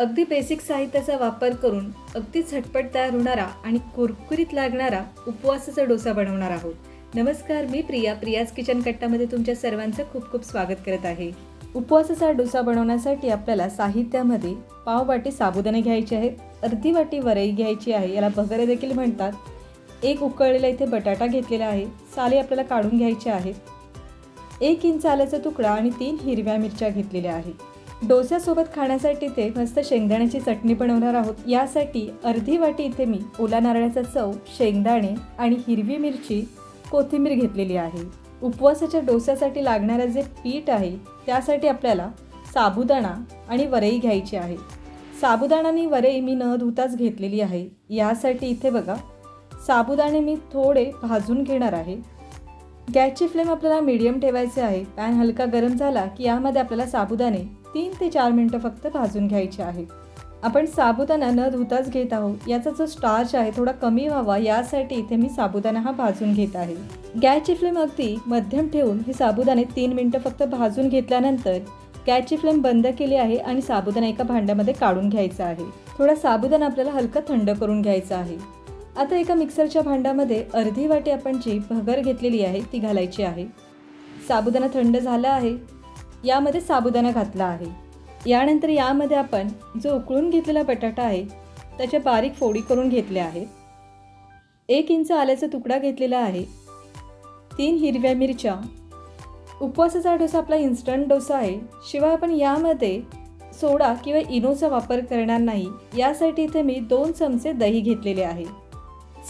अगदी बेसिक साहित्याचा वापर करून अगदी झटपट तयार होणारा आणि कुरकुरीत लागणारा उपवासाचा डोसा बनवणार आहोत. नमस्कार मी प्रिया. प्रियाज किचन कट्टामध्ये तुमच्या सर्वांचं खूप खूप स्वागत करत आहे. उपवासाचा डोसा बनवण्यासाठी आपल्याला साहित्यामध्ये पाव वाटी साबुदाणे घ्यायचे आहेत अर्धी वाटी वरई घ्यायची आहे याला भगरे देखील म्हणतात. एक उकळलेला इथे बटाटा घेतलेला आहे साले आपल्याला काढून घ्यायचे आहेत. एक इंच आल्याचा तुकडा आणि तीन हिरव्या मिरच्या घेतलेल्या आहेत. डोस्यासोबत खाण्यासाठी ते मस्त शेंगदाण्याची चटणी बनवणार आहोत. यासाठी अर्धी वाटी इथे मी ओला नारळाचा चव शेंगदाणे आणि हिरवी मिरची कोथिंबीर घेतलेली आहे. उपवासाच्या डोस्यासाठी लागणारं जे पीठ आहे त्यासाठी आपल्याला साबुदाणा आणि वरई घ्यायची आहे. साबुदाणा आणि वरई मी न धुताच घेतलेली आहे. यासाठी इथे बघा साबुदाणे मी थोडे भाजून घेणार आहे. गॅसची फ्लेम आपल्याला मीडियम ठेवायचे आहे. पॅन हलका गरम झाला की यामध्ये आपल्याला साबुदाणे तीन ते चार मिनटं फक्त भाजून घ्यायचे आहे. आपण साबुदाणा न धुताच घेत आहोत. याचा जो स्टार्च आहे थोडा कमी व्हावा. यासाठी इथे मी साबुदाणा हा भाजून घेत आहे. गॅसची फ्लेम अगदी मध्यम ठेवून हे साबुदाणे तीन मिनटं फक्त भाजून घेतल्यानंतर गॅसची फ्लेम बंद केली आहे आणि साबुदाणा एका भांड्यामध्ये काढून घ्यायचा आहे. थोडा साबुदाणा आपल्याला हलका थंड करून घ्यायचा आहे. आता एका मिक्सरच्या भांड्यामध्ये अर्धी वाटी आपण जी भगर घेतलेली आहे ती घालायची आहे. साबुदाणा थंड झाला आहे. यामध्ये साबुदाणा घातला आहे. यानंतर यामध्ये आपण जो उकळून घेतलेला बटाटा आहे त्याच्या बारीक फोडी करून घेतल्या आहेत. एक इंच आल्याचा तुकडा घेतलेला आहे. तीन हिरव्या मिरच्या. उपवासाचा डोसा आपला इन्स्टंट डोसा आहे. शिवाय आपण यामध्ये सोडा किंवा इनोचा वापर करणार नाही. यासाठी इथे मी दोन चमचे दही घेतलेले आहे.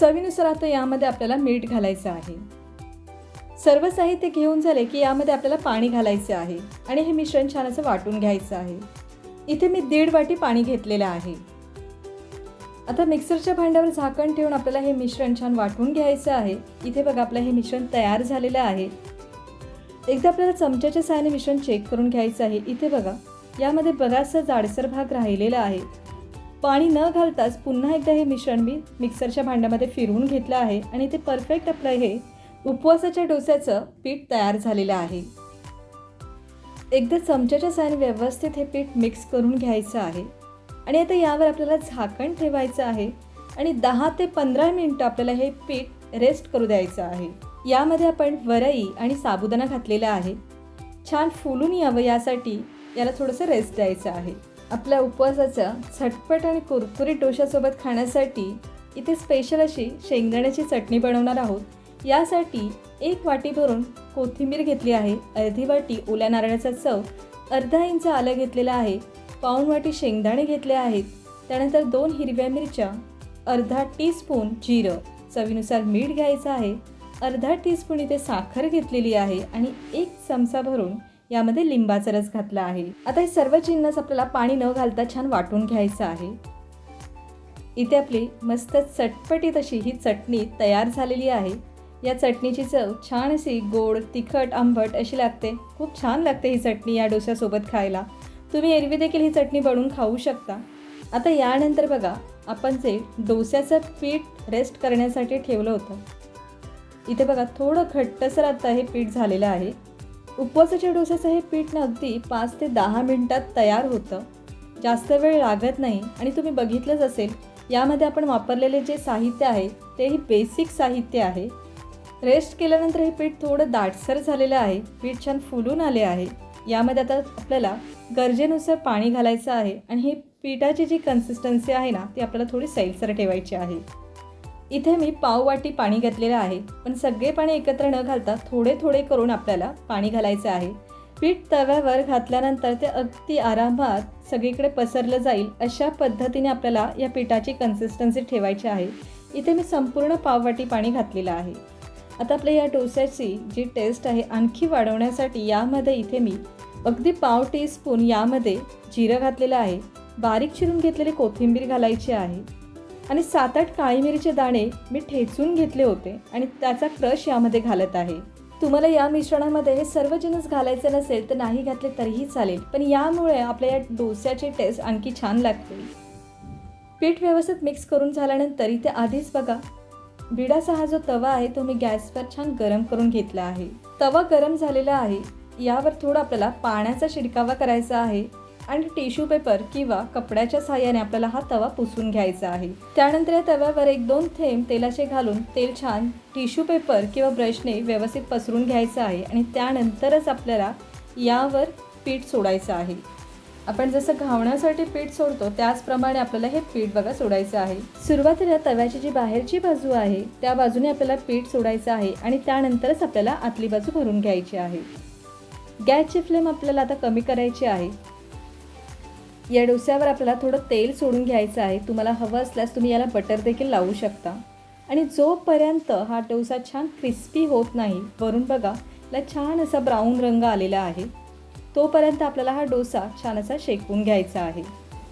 चवीनुसार आता यामध्ये आपल्याला मीठ घालायचं आहे. सर्व साहित्य घेऊन झाले की यामध्ये आपल्याला पाणी घालायचं आहे आणि हे मिश्रण छान असं वाटून घ्यायचं आहे. इथे मी दीड वाटी पाणी घेतलेलं आहे. आता मिक्सरच्या भांड्यावर झाकण ठेवून आपल्याला हे मिश्रण छान वाटून घ्यायचं आहे. इथे बघा आपलं हे मिश्रण तयार झालेलं आहे. एकदा आपल्याला चमच्याच्या सहाय्याने मिश्रण चेक करून घ्यायचं आहे. इथे बघा यामध्ये बराचसा जाडसर भाग राहिलेला आहे. पाणी न घालताच पुन्हा एकदा हे मिश्रण मी मिक्सरच्या भांड्यामध्ये फिरवून घेतलं आहे आणि ते परफेक्ट आपलं हे उपवासाच्या डोस्याचं पीठ तयार झालेलं आहे. एकदा चमच्याच्या साहाय्याने व्यवस्थित हे पीठ मिक्स करून घ्यायचं आहे. आणि आता यावर आपल्याला झाकण ठेवायचं आहे. आणि दहा ते पंधरा मिनटं आपल्याला हे पीठ रेस्ट करू द्यायचं आहे. यामध्ये आपण वरई आणि साबुदाणा घातलेला आहे. छान फुलून यावं यासाठी याला थोडंसं रेस्ट द्यायचं आहे. आपल्या उपवासाचा झटपट आणि कुरकुरीत डोशासोबत खाण्यासाठी इथे स्पेशल अशी शेंगदाण्याची चटणी बनवणार आहोत. यासाठी एक वाटी भरून कोथिंबीर घेतली आहे अर्धी वाटी ओल्या नारळाचा चव अर्धा इंच आलं घेतलेलं आहे पाऊण वाटी शेंगदाणे घेतले आहेत त्यानंतर दोन हिरव्या मिरच्या अर्धा टीस्पून जिरं चवीनुसार मीठ घ्यायचं आहे अर्धा टीस्पून इथे साखर घेतलेली आहे आणि एक चमचा भरून यामध्ये लिंबाचा रस घातला आहे. आता हे सर्व जिन्नस आपल्याला पाणी न घालता छान वाटून घ्यायचं आहे. इथे आपली मस्त चटपटीत अशी ही चटणी तयार झालेली आहे. या चटणीची चव छान अशी गोड तिखट आंबट अशी लागते. खूप छान लागते ही चटणी या डोस्यासोबत खायला. तुम्ही एरवी देखील ही चटणी बनवून खाऊ शकता. आता यानंतर बघा आपण जे डोस्याचं पीठ रेस्ट करण्यासाठी ठेवलं होतं. इथे बघा थोडं घट्टसर आता हे पीठ झालेलं आहे. उपवासाच्या डोस्याचं हे पीठ ना अगदी पाच ते दहा मिनटात तयार होतं. जास्त वेळ लागत नाही आणि तुम्ही बघितलंच असेल यामध्ये आपण वापरलेले जे साहित्य आहे तेही बेसिक साहित्य आहे. रेस्ट केल्यानंतर हे पीठ थोडं दाटसर झालेलं आहे. पीठ छान फुलून आले आहे. यामध्ये आता आपल्याला गरजेनुसार पाणी घालायचं आहे आणि ही पिठाची जी कन्सिस्टन्सी आहे ना ती आपल्याला थोडी सैलसर ठेवायची आहे. इथे मी पाव वाटी पाणी घातलेलं आहे. पण सगळे पाणी एकत्र न घालता थोडे थोडे करून आपल्याला पाणी घालायचं आहे. पीठ तव्यावर घातल्यानंतर ते अगदी आरामात सगळीकडे पसरलं जाईल अशा पद्धतीने आपल्याला या पिठाची कन्सिस्टन्सी ठेवायची आहे. इथे मी संपूर्ण पाववाटी पाणी घातलेलं आहे. आता आपल्या या डोस्याची जी टेस्ट आहे आणखी वाढवण्यासाठी यामध्ये इथे मी अगदी पाव टीस्पून यामध्ये जिरं घातलेलं आहे बारीक चिरून घेतलेली कोथिंबीर घालायची आहे आणि सात आठ काळी मिरीचे दाणे मी ठेचून घेतले होते आणि त्याचा क्रश यामध्ये घालत आहे. तुम्हाला या मिश्रणामध्ये हे सर्व जिन्नस घालायचे नसेल तर नाही घातले तरीही चालेल पण यामुळे आपल्या या डोस्याची टेस्ट आणखी छान लागते. पीठ व्यवस्थित मिक्स करून झाल्यानंतर इथे आधीच बघा बिडाचा हा जो तवा आहे तो मी गॅसवर छान गरम करून घेतला आहे. तवा गरम झालेला आहे. यावर थोडा आपल्याला पाण्याचा शिडकावा करायचा आहे आणि टिश्यू पेपर किंवा कपड्याच्या साहाय्याने आपल्याला हा तवा पुसून घ्यायचा आहे. त्यानंतर या तव्यावर एक दोन थेंब तेलाचे घालून तेल छान टिश्यू पेपर किंवा ब्रशने व्यवस्थित पसरून घ्यायचं आहे आणि त्यानंतरच आपल्याला यावर पीठ सोडायचं आहे. आपण जसं घावण्यासाठी पीठ सोडतो त्याचप्रमाणे आपल्याला हे पीठ बघा सोडायचं आहे. सुरुवातीला तव्याची जी बाहेरची बाजू आहे त्या बाजूने आपल्याला पीठ सोडायचं आहे आणि त्यानंतरच आपल्याला आतली बाजू भरून घ्यायची आहे. गॅसची फ्लेम आपल्याला आता कमी करायची आहे. या डोस्यावर आपल्याला थोडं तेल सोडून घ्यायचं आहे. तुम्हाला हवं असल्यास तुम्ही याला बटर देखील लावू शकता. आणि जोपर्यंत हा डोसा छान क्रिस्पी होत नाही वरून बघा याला छान असा ब्राऊन रंग आलेला आहे. तोपर्यंत आपल्याला हा डोसा छान असा शेकून घ्यायचा आहे.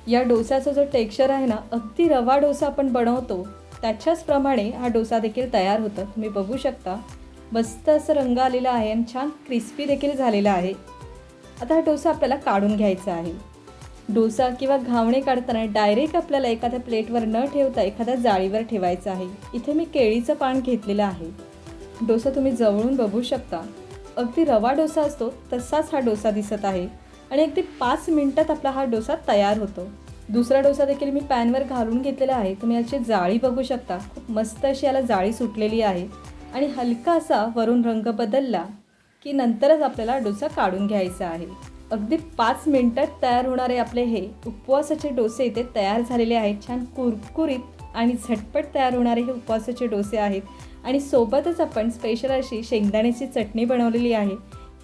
या डोसाचा जो टेक्स्चर आहे ना अगदी रवा डोसा आपण बनवतो त्याच्याच प्रमाणे हा डोसा देखील तयार होतं. तुम्ही बघू शकता मस्त असं रंग आलेला आहे आणि छान क्रिस्पी देखील झालेला आहे. आता हा डोसा आपल्याला काढून घ्यायचा आहे. डोसा किंवा घावणे काढताना डायरेक्ट आपल्याला एखाद्या प्लेटवर न ठेवता एखाद्या जाळीवर ठेवायचं आहे. इथे मी केळीचं पान घेतलेलं आहे. डोसा तुम्ही जवळून बघू शकता. अगदी रवा डोसा असतो तसाच हा डोसा दिसत आहे. आणि अगदी पाच मिनटात आपला हा डोसा तयार होतो. दुसरा डोसा देखील मी पॅनवर घालून घेतलेला आहे. तुम्ही याची जाळी बघू शकता. खूप मस्त अशी याला जाळी सुटलेली आहे. आणि हलका असा वरून रंग बदलला की नंतरच आपल्याला डोसा काढून घ्यायचा आहे. अगदी पाच मिनटात तयार होणारे आपले हे उपवासाचे डोसे इथे तयार झालेले आहेत. छान कुरकुरीत आणि झटपट तयार होणारे हे उपवासाचे डोसे आहेत. आणि सोबतच आपण स्पेशल अशी शेंगदाण्याची चटणी बनवलेली आहे.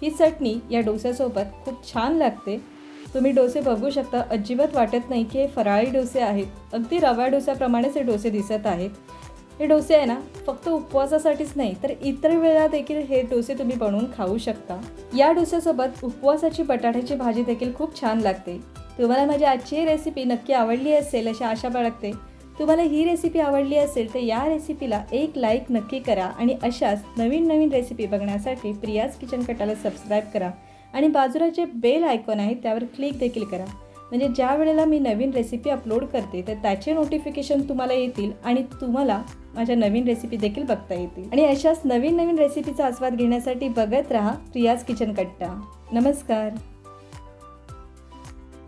ही चटणी या डोस्यासोबत खूप छान लागते. तुम्ही डोसे बघू शकता. अजिबात वाटत नाही की हे फराळी डोसे आहेत. अगदी रवा डोस्याप्रमाणेच हे डोसे दिसत आहेत. हे डोसे आहे ना फक्त उपवासासाठीच नाही तर इतर वेळा देखील हे डोसे तुम्ही बनवून खाऊ शकता. या डोस्यासोबत उपवासाची बटाट्याची भाजी देखील खूप छान लागते. तुम्हाला माझी आजची रेसिपी नक्की आवडली असेल अशी आशा बाळगते. तुम्हाला ही रेसिपी आवडली असेल तर या रेसिपीला एक लाईक नक्की करा आणि अशाच नवीन नवीन रेसिपी बघण्यासाठी प्रियाज किचन कटाला सबस्क्राईब करा. आणि बाजूला जे बेल आयकॉन आहे त्यावर क्लिक देखील करा. म्हणजे ज्या वेळेला मी नवीन रेसिपी अपलोड करते तर त्याचे नोटिफिकेशन तुम्हाला येतील आणि तुम्हाला माझ्या नवीन रेसिपी देखील बघता येतील. आणि अशाच नवीन नवीन रेसिपीचा आस्वाद घेण्यासाठी बघत राहा प्रियाज किचन कट्टा. नमस्कार.